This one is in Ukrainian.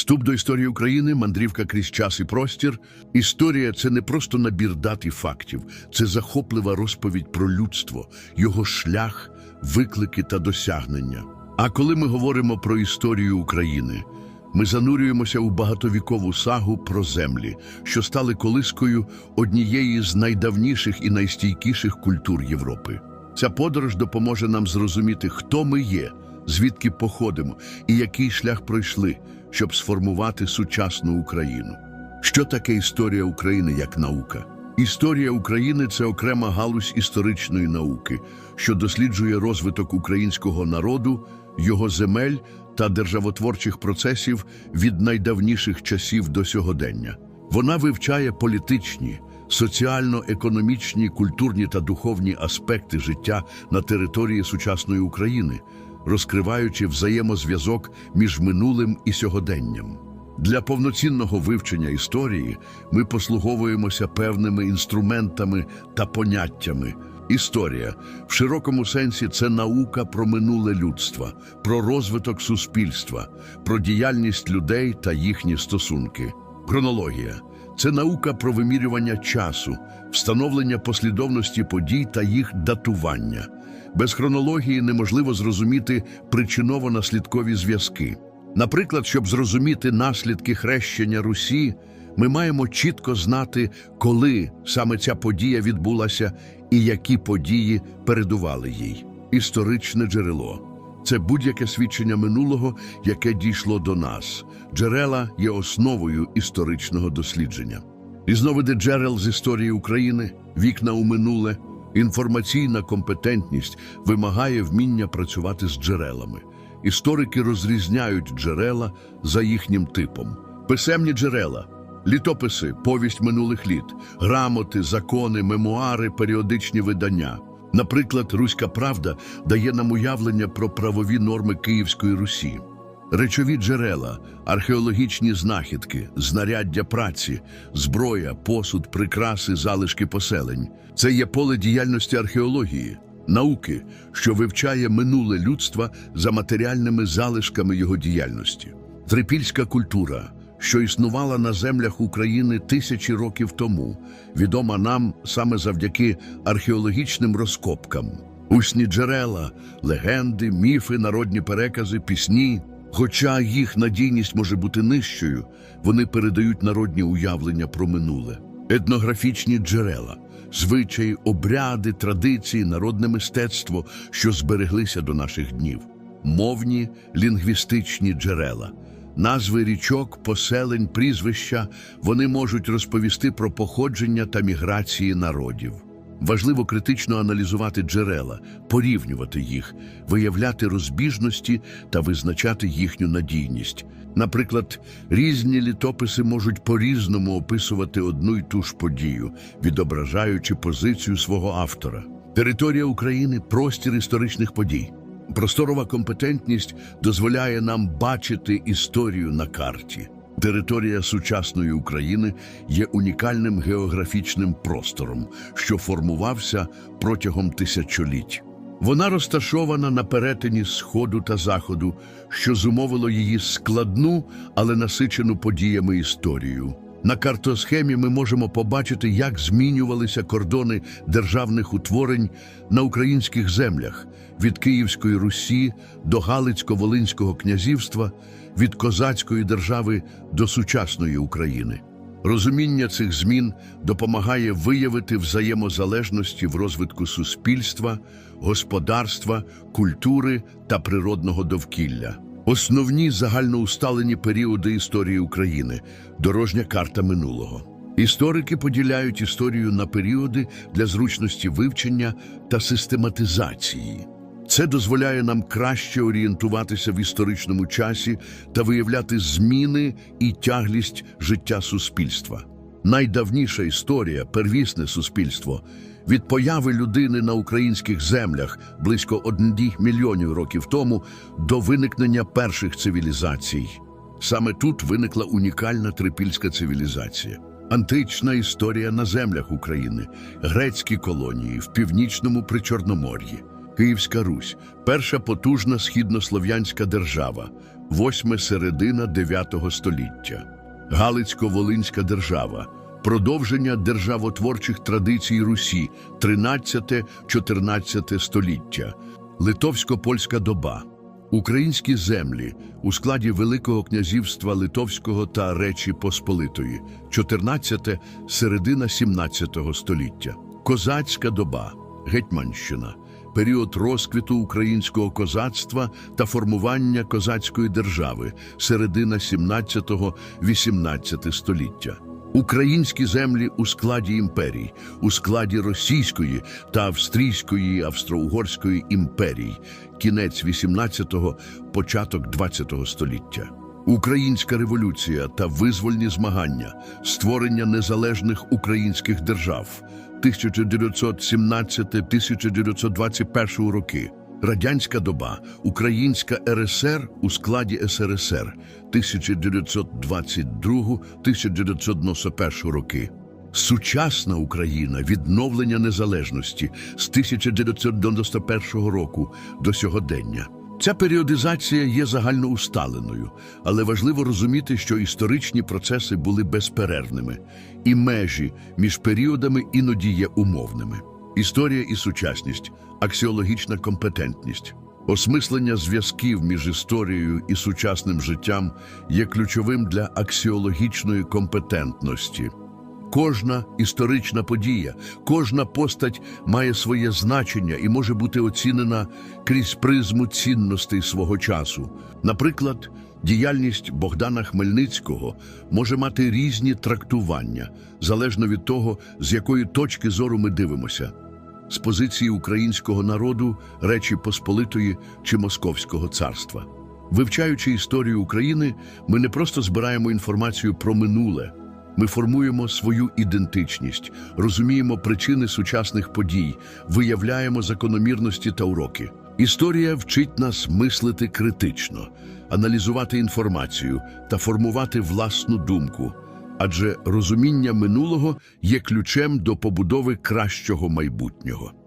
Вступ до історії України, мандрівка крізь час і простір. Історія це не просто набір дат і фактів, це захоплива розповідь про людство, його шлях, виклики та досягнення. А коли ми говоримо про історію України, ми занурюємося у багатовікову сагу про землі, що стали колискою однієї з найдавніших і найстійкіших культур Європи. Ця подорож допоможе нам зрозуміти, хто ми є, звідки походимо і який шлях пройшли, щоб сформувати сучасну Україну. Що таке історія України як наука? Історія України це окрема галузь історичної науки, що досліджує розвиток українського народу, його земель та державотворчих процесів від найдавніших часів до сьогодення. Вона вивчає політичні, соціально-економічні, культурні та духовні аспекти життя на території сучасної України, розкриваючи взаємозв'язок між минулим і сьогоденням. Для повноцінного вивчення історії ми послуговуємося певними інструментами та поняттями. Історія в широкому сенсі це наука про минуле людства, про розвиток суспільства, про діяльність людей та їхні стосунки. Хронологія це наука про вимірювання часу, встановлення послідовності подій та їх датування. Без хронології неможливо зрозуміти причиново-наслідкові зв'язки. Наприклад, щоб зрозуміти наслідки хрещення Русі, ми маємо чітко знати, коли саме ця подія відбулася і які події передували їй. Історичне джерело це будь-яке свідчення минулого, яке дійшло до нас. Джерела є основою історичного дослідження. Різновиди джерел з історії України, вікна у минуле, інформаційна компетентність вимагає вміння працювати з джерелами. Історики розрізняють джерела за їхнім типом. Писемні джерела, літописи, повість минулих літ, грамоти, закони, мемуари, періодичні видання. Наприклад, Руська Правда дає нам уявлення про правові норми Київської Русі. Речові джерела, археологічні знахідки, знаряддя праці, зброя, посуд, прикраси, залишки поселень. Це є поле діяльності археології, науки, що вивчає минуле людства за матеріальними залишками його діяльності. Трипільська культура, що існувала на землях України тисячі років тому, відома нам саме завдяки археологічним розкопкам. Усні джерела, легенди, міфи, народні перекази, пісні. Хоча їх надійність може бути нижчою, вони передають народні уявлення про минуле, етнографічні джерела, звичаї, обряди, традиції, народне мистецтво, що збереглися до наших днів, мовні лінгвістичні джерела. Назви річок, поселень, прізвища вони можуть розповісти про походження та міграції народів. Важливо критично аналізувати джерела, порівнювати їх, виявляти розбіжності та визначати їхню надійність. Наприклад, різні літописи можуть по-різному описувати одну й ту ж подію, відображаючи позицію свого автора. Територія України простір історичних подій. Просторова компетентність дозволяє нам бачити історію на карті. Територія сучасної України є унікальним географічним простором, що формувався протягом тисячоліть. Вона розташована на перетині Сходу та Заходу, що зумовило її складну, але насичену подіями історію. На картосхемі ми можемо побачити, як змінювалися кордони державних утворень на українських землях від Київської Русі до Галицько-Волинського князівства, від козацької держави до сучасної України. Розуміння цих змін допомагає виявити взаємозалежності в розвитку суспільства, господарства, культури та природного довкілля. Основні загальноусталені періоди історії України дорожня карта минулого. Історики поділяють історію на періоди для зручності вивчення та систематизації. Це дозволяє нам краще орієнтуватися в історичному часі та виявляти зміни і тяглість життя суспільства. Найдавніша історія, первісне суспільство, від появи людини на українських землях близько 1 мільйонів років тому до виникнення перших цивілізацій. Саме тут виникла унікальна трипільська цивілізація. Антична історія на землях України, грецькі колонії в північному Причорномор'ї, Київська Русь, перша потужна східнослов'янська держава, восьме середина 9 століття. Галицько-Волинська держава. Продовження державотворчих традицій Русі 13-14 століття. Литовсько-польська доба. Українські землі у складі Великого князівства Литовського та Речі Посполитої 14 середина 17 століття. Козацька доба. Гетьманщина. Період розквіту українського козацтва та формування козацької держави середина 17-18 століття. Українські землі у складі імперій, у складі Російської та Австрійської, Австро-Угорської імперій, кінець 18-го, початок 20-го століття. Українська революція та визвольні змагання, створення незалежних українських держав 1917-1921 роки. Радянська доба, Українська РСР у складі СРСР 1922-1991 роки. Сучасна Україна відновлення незалежності з 1991 року до сьогодення. Ця періодизація є загальноусталеною, але важливо розуміти, що історичні процеси були безперервними, і межі між періодами іноді є умовними. Історія і сучасність, аксіологічна компетентність, осмислення зв'язків між історією і сучасним життям є ключовим для аксіологічної компетентності. Кожна історична подія, кожна постать має своє значення і може бути оцінена крізь призму цінностей свого часу. Наприклад, діяльність Богдана Хмельницького може мати різні трактування, залежно від того, з якої точки зору ми дивимося з позиції українського народу, Речі Посполитої чи Московського царства. Вивчаючи історію України, ми не просто збираємо інформацію про минуле. Ми формуємо свою ідентичність, розуміємо причини сучасних подій, виявляємо закономірності та уроки. Історія вчить нас мислити критично, аналізувати інформацію та формувати власну думку, адже розуміння минулого є ключем до побудови кращого майбутнього.